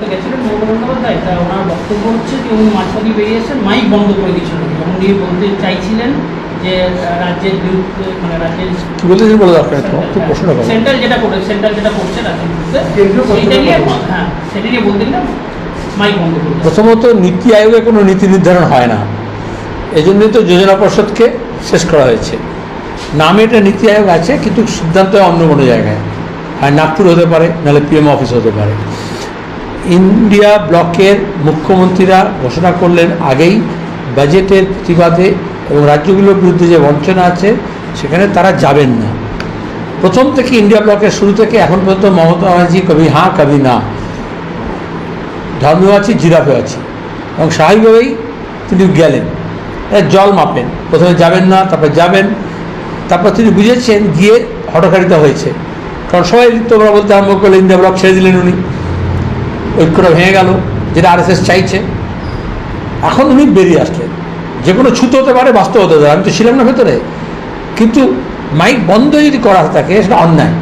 তো গেছিলেন মমতা বন্দ্যোপাধ্যায়। তা ওনার বক্তব্য হচ্ছে যে উনি মাঝপথে বেরিয়েছেন মাইক বন্ধ করে দিয়েছিলেন এবং উনি বলতে চাইছিলেন যে রাজ্যের বিরুদ্ধে মানে রাজ্যের বলে প্রশ্ন যেটা করে সেন্ট্রাল যেটা করছে রাজ্যের বিরুদ্ধে কর্তৃপক্ষ নিয়ে হ্যাঁ সেটা নিয়ে বলতে গেলে মাইক বন্ধ করে প্রথমত নীতি আয়োগে কোনো নীতি নির্ধারণ হয় না। এই জন্যই তো যোজনা পর্ষদকে শেষ করা হয়েছে। নামে এটা নীতি আয়োগ আছে কিন্তু সিদ্ধান্ত অন্য কোনো জায়গায়। হয় নাগপুর হতে পারে নাহলে পিএম অফিস হতে পারে। ইন্ডিয়া ব্লকের মুখ্যমন্ত্রীরা ঘোষণা করলেন আগেই বাজেটের প্রতিবাদে এবং রাজ্যগুলোর বিরুদ্ধে যে বঞ্চনা আছে, সেখানে তারা যাবেন না। প্রথম থেকে ইন্ডিয়া ব্লকের শুরু থেকে এখন পর্যন্ত মমতা ব্যানার্জি কবি হাঁ, কবি না। ধর্মেও আছি জিরাফেও আছি। এবং স্বাভাবিকভাবেই তিনি গেলেন। জল মাপেন। প্রথমে যাবেন না, তারপর যাবেন। তারপর তিনি বুঝেছেন গিয়ে হটকারিতা হয়েছে। কারণ সবাই তোমরা বলতে আরম্ভ করলে ইন্ডিয়া ব্লক ছেড়ে দিলেন উনি। ঐক্যটা ভেঙে গেল, যেটা আরএসএস চাইছে। এখন উনি বেরিয়ে আসলেন। যে কোনো ছুতো হতে পারে, বাস্তব হতে পারে, আমি তো ছিলাম না ভেতরে। কিন্তু মাইক বন্ধ যদি করা থাকে, সেটা অন্যায়।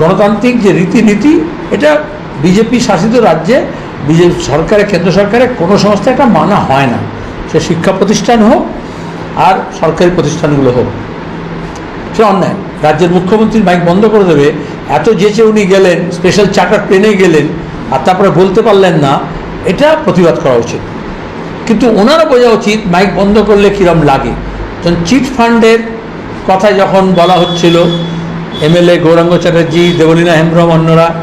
গণতান্ত্রিক যে রীতিনীতি, এটা বিজেপি শাসিত রাজ্যে বিজেপি সরকারে, কেন্দ্র সরকারে কোনো সংস্থা এটা মানা হয় না। সে শিক্ষা প্রতিষ্ঠান হোক আর সরকারি প্রতিষ্ঠানগুলো হোক। সে অন্যায়। রাজ্যের মুখ্যমন্ত্রী মাইক বন্ধ করে দেবে। এত যেচে উনি গেলেন স্পেশাল চার্টার প্লেনে গেলেন। আর তারপরে বলতে পারলেন না, এটা প্রতিবাদ করা উচিত। কিন্তু ওনারও বোঝা উচিত, মাইক বন্ধ করলে কীরম লাগে। যখন চিট ফান্ডের কথা যখন বলা হচ্ছিল, এমএলএ গৌরাঙ্গ চ্যাটার্জি, দেবলীনা হেমব্রম অন্যরা,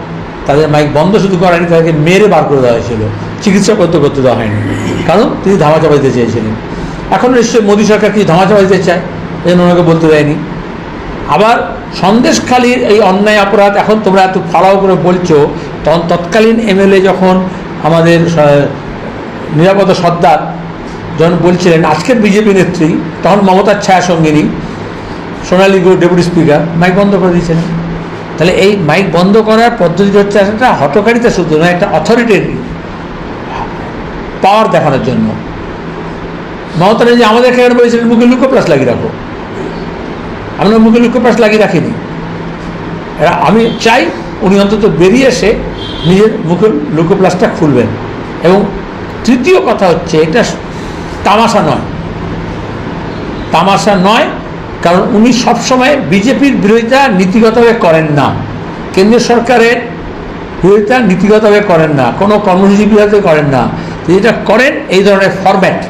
তাদের মাইক বন্ধ শুধু করেনি তাদেরকে মেরে বার করে দেওয়া হয়েছিল। চিকিৎসা করতে করতে দেওয়া হয়নি। কারণ তিনি ধামাচাপা দিতে চেয়েছিলেন। এখন নিশ্চয়ই মোদী সরকার কিছু ধামাচাপা দিতে চায় এই ওনাকে বলতে দেয়নি। আবার সন্দেশখালীর এই অন্যায় অপরাধ, এখন তোমরা এত ফাড়াও করে বলছো, তখন তৎকালীন এমএলএ যখন আমাদের নিরাপদ সর্দার যখন বলছিলেন, আজকের বিজেপি নেত্রী, তখন মমতার ছায়া সঙ্গিনী, সোনালী গো ডেপুটি স্পিকার, মাইক বন্ধ করে দিয়েছেন তাহলে এই মাইক বন্ধ করার পদ্ধতি হচ্ছে একটা হটকারিতা শুধু নয় একটা অথরিটির পাওয়ার দেখানোর জন্য। মমতা যে আমাদের এখানে বলেছিলেন, মুখে লুকো প্লাস লাগিয়ে রাখো। আমরা মুখে লুকো প্লাস লাগিয়ে রাখিনি। আমি চাই উনি অন্তত বেরিয়ে এসে নিজের মুখের লুকো প্লাসটা খুলবেন। এবং তৃতীয় কথা হচ্ছে, এটা তামাশা নয়। তামাশা নয়, কারণ উনি সবসময় বিজেপির বিরোধিতা নীতিগতভাবে করেন না। কেন্দ্রীয় সরকারের বিরোধিতা নীতিগতভাবে করেন না। কোনো কর্মসূচি বিরোধিতা করেন না। যেটা করেন, এই ধরনের ফরম্যাট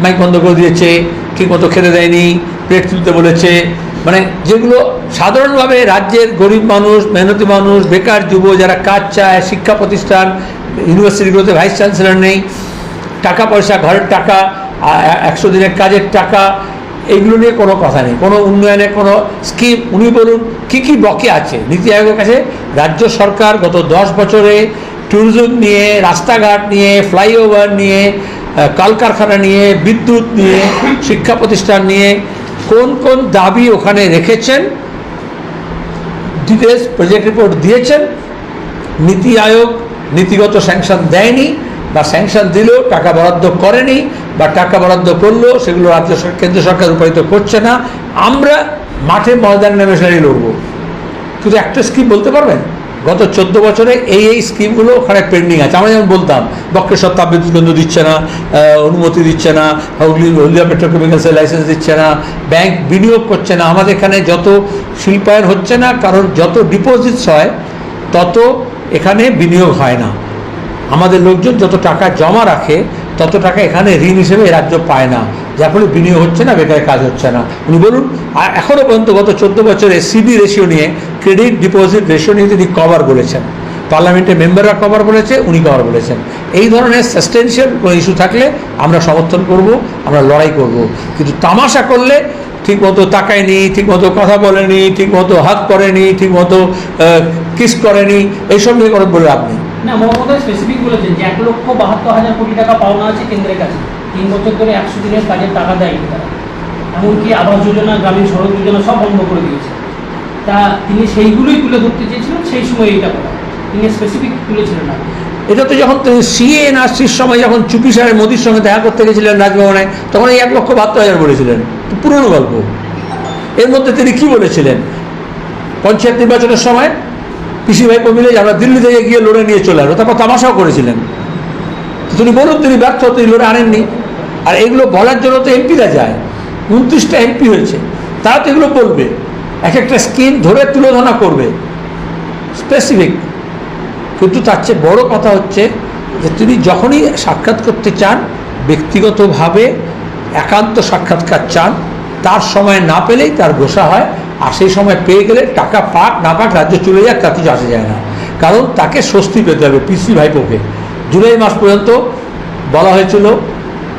মাইক বন্ধ করে দিয়েছে, ঠিকমতো খেতে দেয়নি, প্লেট তুলতে বলেছে মানে যেগুলো সাধারণভাবে রাজ্যের গরিব মানুষ, মেহনতি মানুষ, বেকার যুব যারা কাজ চায়, শিক্ষা প্রতিষ্ঠান, ইউনিভার্সিটিগুলোতে ভাইস চ্যান্সেলর নেই, টাকা পয়সা, ঘরের টাকা একশো দিনের কাজের টাকা, এইগুলো নিয়ে কোনো কথা নেই। কোনো উন্নয়নের কোনো স্কিম, উনি বলুন, কী কী বকে আছে? নীতি আয়োগের কাছে রাজ্য সরকার গত দশ বছরে ট্যুরিজম নিয়ে, রাস্তাঘাট নিয়ে, ফ্লাইওভার নিয়ে কলকারখানা নিয়ে, বিদ্যুৎ নিয়ে, শিক্ষা প্রতিষ্ঠান নিয়ে কোন কোন দাবি ওখানে রেখেছেন? ডিটেলস প্রজেক্ট রিপোর্ট দিয়েছেন। নীতি আয়োগ নীতিগত স্যাংশন দেয়নি বা স্যাংশন দিলেও টাকা বরাদ্দ করেনি বা টাকা বরাদ্দ করল, সেগুলো রাজ্য কেন্দ্র সরকার রূপায়িত করছে না। আমরা মাঠে ময়দান নেমে সেটাই লড়বো। শুধু একটা স্কিম বলতে পারবেন? গত চোদ্দ বছরে এই এই স্কিমগুলো ওখানে পেন্ডিং আছে। আমরা যেমন বলতাম বক্রেশ্বর তাপবিদ্যুৎ কেন্দ্র দিচ্ছে না অনুমতি দিচ্ছে না, হুগলি, হলদিয়া পেট্রোকেমিক্যালসের লাইসেন্স দিচ্ছে না ব্যাংক বিনিয়োগ করছে না। আমাদের এখানে যত শিল্পায়ন হচ্ছে না কারণ যত ডিপোজিটস হয়, তত এখানে বিনিয়োগ হয় না। আমাদের লোকজন যত টাকা জমা রাখে তত টাকা এখানে ঋণ হিসেবে রাজ্য পায় না। যার ফলে বিনিয়োগ হচ্ছে না, বেকার কাজ হচ্ছে না। উনি বলুন, আর এখনও পর্যন্ত গত চোদ্দ বছরে সিবি রেশিও নিয়ে ক্রেডিট ডিপোজিট রেশিও নিয়ে তিনি কভার বলেছেন। পার্লামেন্টের মেম্বাররা কভার বলেছে, উনি কভার বলেছেন। এই ধরনের সাস্টেন্সিয়াল কোনো ইস্যু থাকলে আমরা সমর্থন করব, আমরা লড়াই করব। কিন্তু তামাশা করলে ঠিকমতো তাকায়নি, ঠিকমতো কথা বলেনি, ঠিকমতো হাত করেনি, ঠিকমতো কিস করেনি, এইসব নিয়ে কোনো বলে আপনি না মমতা স্পেসিফিক বলেছেন যে এক লক্ষ বাহাত্তর হাজার কোটি টাকা পাওনা আছে কেন্দ্রের কাছে। তিন বছর ধরে একশো দিনের কাজের টাকা দেয়নি তারা এমনকি আবাস যোজনা, গ্রামীণ সড়ক যোজনা সব বন্ধ করে দিয়েছে। তা তিনি সেইগুলোই তুলে ধরতে চেয়েছিলেন, সেই সময় এইটা করা। তিনি স্পেসিফিক তুলেছিলেন না। এটা তো যখন সিএ এনআরসির সময় যখন চুপি সাহেব মোদির সঙ্গে দেখা করতে গেছিলেন রাজভবনে, তখন এই এক লক্ষ বাহাত্তর হাজার বলেছিলেন। পুরনো গল্প। এর মধ্যে তিনি কি বলেছিলেন? পঞ্চায়েত নির্বাচনের সময় পিসি ভাইপো মিলে আমরা দিল্লি থেকে গিয়ে লড়ে নিয়ে চলে আসব। তারপর তামাশাও করেছিলেন। তিনি বলুন, তিনি ব্যর্থ, তিনি লড়ে আনেননি। আর এগুলো বলার জন্য তো এমপিরা যায়। উনত্রিশটা এমপি হয়েছে। তারা তো এগুলো বলবে। এক একটা স্কিম ধরে তুলোধনা করবে। স্পেসিফিক। কিন্তু তার চেয়ে বড় কথা হচ্ছে যে তিনি যখনই সাক্ষাৎ করতে চান, ব্যক্তিগতভাবে একান্ত সাক্ষাৎকার চান, তার সময় না পেলেই তার গোসা হয়। আর সেই সময় পেয়ে গেলে টাকা পাক, না পাক রাজ্য চলে যাক তাতে আসে যায় না। কারণ তাকে স্বস্তি পেতে হবে পিসি ভাইপোকে। জুলাই মাস পর্যন্ত বলা হয়েছিল,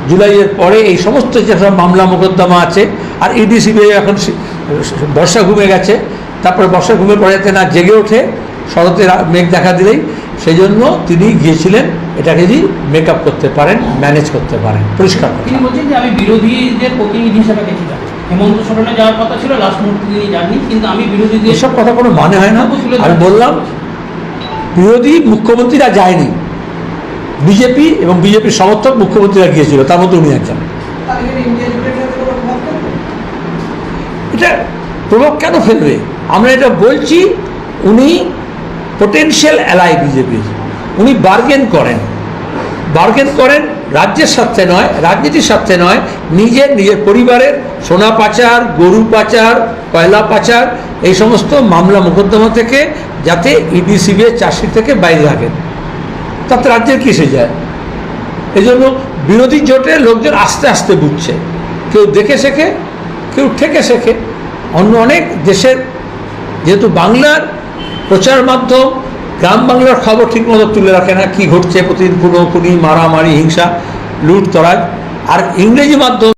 জুলাইয়ের পরে এই সমস্ত যেসব মামলা মোকদ্দমা আছে, আর ইডিসিবি এখন বর্ষা ঘুমে গেছে। তারপরে বর্ষা ঘুমে পরে যাতে না জেগে ওঠে, শরতের মেঘ দেখা দিলেই। সেই জন্য তিনি গিয়েছিলেন, এটাকে যদি মেক করতে পারেন ম্যানেজ করতে পারেন, পরিষ্কার কথা। আমি বিরোধীদের প্রতিনিধি হিসেবে হেমন্ত সোরেনে যাওয়ার কথা ছিল লাস্ট মুহূর্তে তিনি যাননি কিন্তু আমি বিরোধীদের এসব কথা কোনো মানে হয় না। আমি বললাম বিরোধী মুখ্যমন্ত্রীরা যায়নি। বিজেপি এবং বিজেপির সমর্থক মুখ্যমন্ত্রীরা গিয়েছিল তার মধ্যে উনি একজন। এটা প্রভাব কেন ফেলবে? আমরা এটা বলছি উনি পোটেনশিয়াল অ্যালাই বিজেপির। উনি বার্গেন করেন। বার্গেন করেন, রাজ্যের স্বার্থে নয়, রাজনীতির স্বার্থে নয়, নিজের নিজের পরিবারের সোনা পাচার, গরু পাচার, কয়লা পাচার, এই সমস্ত মামলা মোকদ্দমা থেকে যাতে ইডি সিবিআই চাষি থেকে বাইরে রাখেন তাতে রাজ্যের কিসে যায়? এই জন্য বিরোধী জোটে লোকজন আস্তে আস্তে বুঝছে। কেউ দেখে শেখে, কেউ ঠেকে শেখে। অন্য অনেক দেশের যেহেতু বাংলার প্রচার মাধ্যম গ্রাম বাংলার খবর ঠিক মতো তুলে রাখে না, কী ঘটছে, প্রতিদিন কোনো খুনি মারামারি, হিংসা লুট তরাজ আর ইংরেজি মাধ্যম